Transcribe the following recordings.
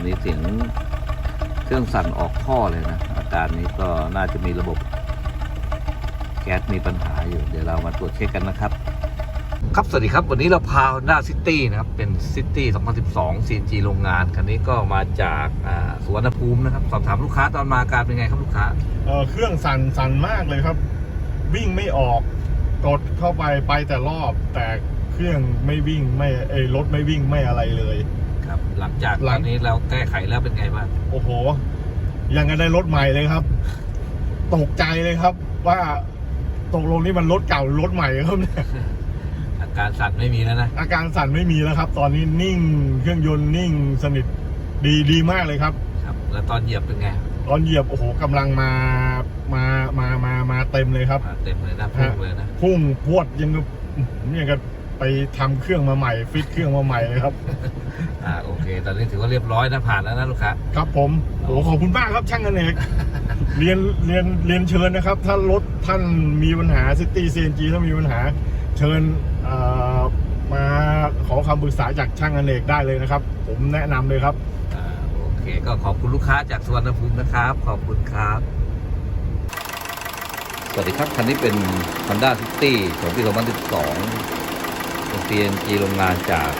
อนนี้เสียงเครื่องสั่นออกท่อเลยนะ อาการนี้ก็น่าจะมีระบบแก๊สมีปัญหาอยู่ เดี๋ยวเรามาตรวจเช็คกันนะครับ ครับ สวัสดีครับ วันนี้เราพา Honda City นะครับ เป็น City 2012 CNG โรงงาน คันนี้ก็มาจากอ่าสุวรรณภูมินะครับ สอบถามลูกค้าตอนมาอาการเป็นไงครับลูกค้าเอ่อเครื่องสั่นสั่นมากเลยครับ วิ่งไม่ออก กดเข้าไปไปแต่รอบแต่เครื่องไม่วิ่งไม่เอยรถไม่วิ่งไม่อะไรเลย ครับ หลังจากหลัตองนนี้เราแก้ไขแล้วเป็นไงบ้างโอ้โห ยังกันได้รถใหม่เลยครับ ตกใจเลยครับ ว่าตกลงนี่มันรถเก่าหรือรถใหม่ครับเนี่ย อาการสั่นไม่มีแล้วนะอาการสั่นไม่มีแล้วครับ ตอนนี้นิ่ง เครื่องยนต์นิ่งสนิทดีดีมากเลยครับ ครับ แล้วตอนเหยียบเป็นไงตอนเหยียบโอ้โหกำลังมา มามามามาเต็มเลยครับ มาเต็มเลยนะพุ่งเลยนะ พุ่งพรวดยังกับยังกับ ไปทำเครื่องมาใหม่ฟิตเครื่องมาใหม่เลยครับ อ่าโอเค ตอนนี้ถือว่าเรียบร้อยนะผ่านแล้วนะลูกค้า ครับผมโอ้ขอบคุณมากครับช่างกันเอกเรียนเรียนเรียนเชิญนะครับ ถ้ารถท่านมีปัญหาซิตี้ซีนจีถ้ามีปัญหา เชิญเอ่อมาขอคำปรึกษาจากช่างอเนกได้เลยนะครับ ผมแนะนำเลยครับ อ่าโอเค ก็ขอบคุณลูกค้าจากสุวรรณภูมินะครับ ขอบคุณครับ สวัสดีครับ คันนี้เป็น Honda City ของปี 2012 เป็น CNG โรงงานจาก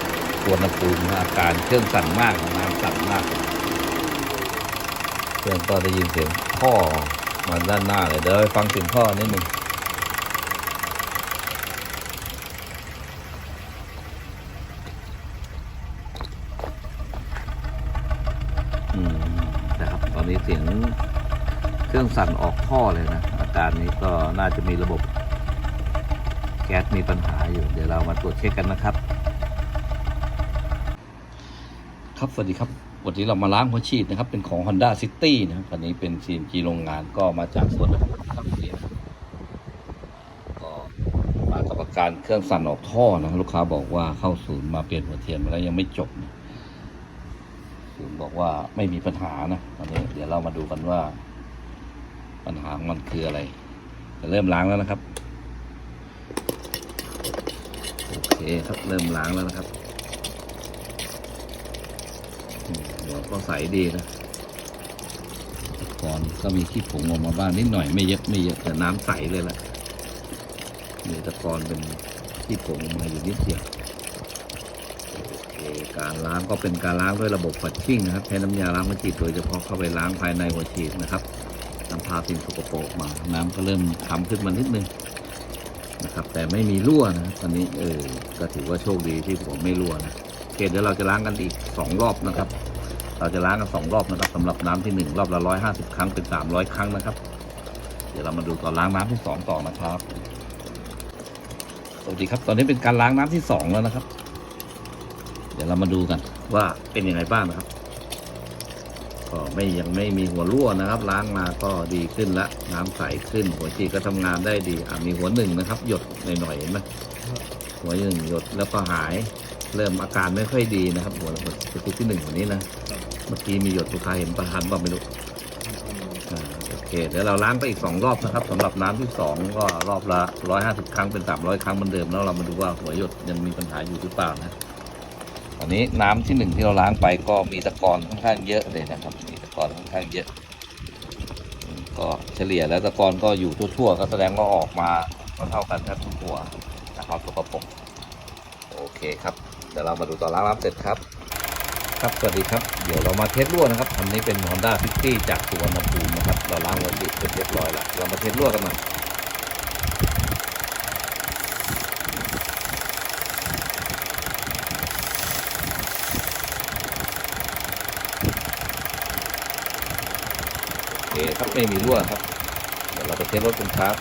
สวรรณภูมิอาการเครื่องสั่นมากน้ำสั่นมากเครื่องก็ได้ยินเสียงท่อมาด้านหน้าเลยเดี๋ยวไปฟังเสียงท่อนิดนึงอืมนะครับตอนนี้เสียงเครื่องสั่นออกท่อเลยนะ อาการนี้ก็น่าจะมีระบบ ก๊สมีปัญหาอยู่ เดี๋ยวเรามาตรวจเช็คกันนะครับ ครับสวัสดีครับวันนี้เรามาล้างหัวฉีดนะครับ เป็นของ Honda City นะครับคันนี้เป็น CNG โรงงานก็มาจากสวนครับนี่นะครับก็มากับอาการเครื่องสั่นออกท่อนะลูกค้าบอกว่าเข้าศูนย์มาเปลี่ยนหัวเทียนมาแล้วยังไม่จบนะศูนย์บอกว่าไม่มีปัญหานะตอนนี้เดี๋ยวเรามาดูกันว่า ปัญหาของมันคืออะไรจะเริ่มล้างแล้วนะครับ โอ เคครับเริ่มล้างแล้วนะครับอืมหัวก็ใสดีนะก่อนก็มีขี้ผงออกมาบ้างนิดหน่อยไม่เยอะไม่เยอะแต่น้ำใสเลยล่ะมีตะกอนเป็นขี้ผงออกมาอยู่นิดเดียวการล้างก็เป็นการล้างด้วยระบบฝัดชิ่งนะครับใช้น้ำยาล้างหัวฉีดโดยเฉพาะเข้าไปล้างภายในหัวฉีดนะครับนำพาสิ่งสกปรกมา น้ำก็เริ่มคำขึ้นมานิดนึง นะครับ แต่ไม่มีรั่วนะครับตอนนี้เออก็ถือว่าโชคดีที่ผมไม่รั่วนะโอเคเดี๋ยวเราจะล้างกันอีกสองรอบนะครับ เราจะล้างกันสองรอบนะครับสำหรับน้ำที่หนึ่งรอบละร้อยห้าสิบครั้งเป็นสามร้อยครั้งนะครับ เดี๋ยวเรามาดูตอนล้างน้ำที่สองต่อนะครับสวัสดีครับตอนนี้เป็นการล้างน้ำที่สองแล้วนะครับ เดี๋ยวเรามาดูกันว่าเป็นยังไงบ้างนะครับ ก็ไม่ยังไม่มีหัวรั่วนะครับ ล้างมาก็ดีขึ้นละน้ำใสขึ้น หัวฉีดก็ทำงานได้ดีอะมีหัวหนึ่งนะครับ หยดหน่อยๆเห็นไหมหัวหนึ่งหยดแล้วก็หาย เริ่มอาการไม่ค่อยดีนะครับ หัวหัวจุดที่หนึ่งหัวนี้นะเมื่อกี้มีหยดลูกค้าเห็นประทันว่าไม่รู้โอเคเดี๋ยวเราล้างไปอีกสองรอบนะครับสำหรับน้ำที่สองก็รอบละร้อยห้าสิบครั้งเป็นสามร้อยครั้งเหมือนเดิมแล้วเรามาดูว่าหัวหยดยังมีปัญหาอยู่หรือเปล่านะ อันนี้น้ำที่หนึ่งที่เราล้างไปก็มีตะกอนค่อนข้างเยอะเลยนะครับ มีตะกอนค่อนข้างเยอะ ก็เฉลี่ยแล้วตะกอนก็อยู่ทั่วๆก็แสดงว่าออกมาก็เท่ากันแทบทุกหัวนะครับสกปรกโอเคครับเดี๋ยวเรามาดูตอนล้างน้ำเสร็จครับ ครับสวัสดีครับเดี๋ยวเรามาเทสรั่วนะครับอันนี้เป็น Honda City จากสุวรรณภูมินะครับ เราล้างไว้เรียบร้อยแล้วเรามาเทสรั่วกันหน่อย เคครับไม่มีรั่วครับ เดี๋ยวเราไปเทสรถกันครับ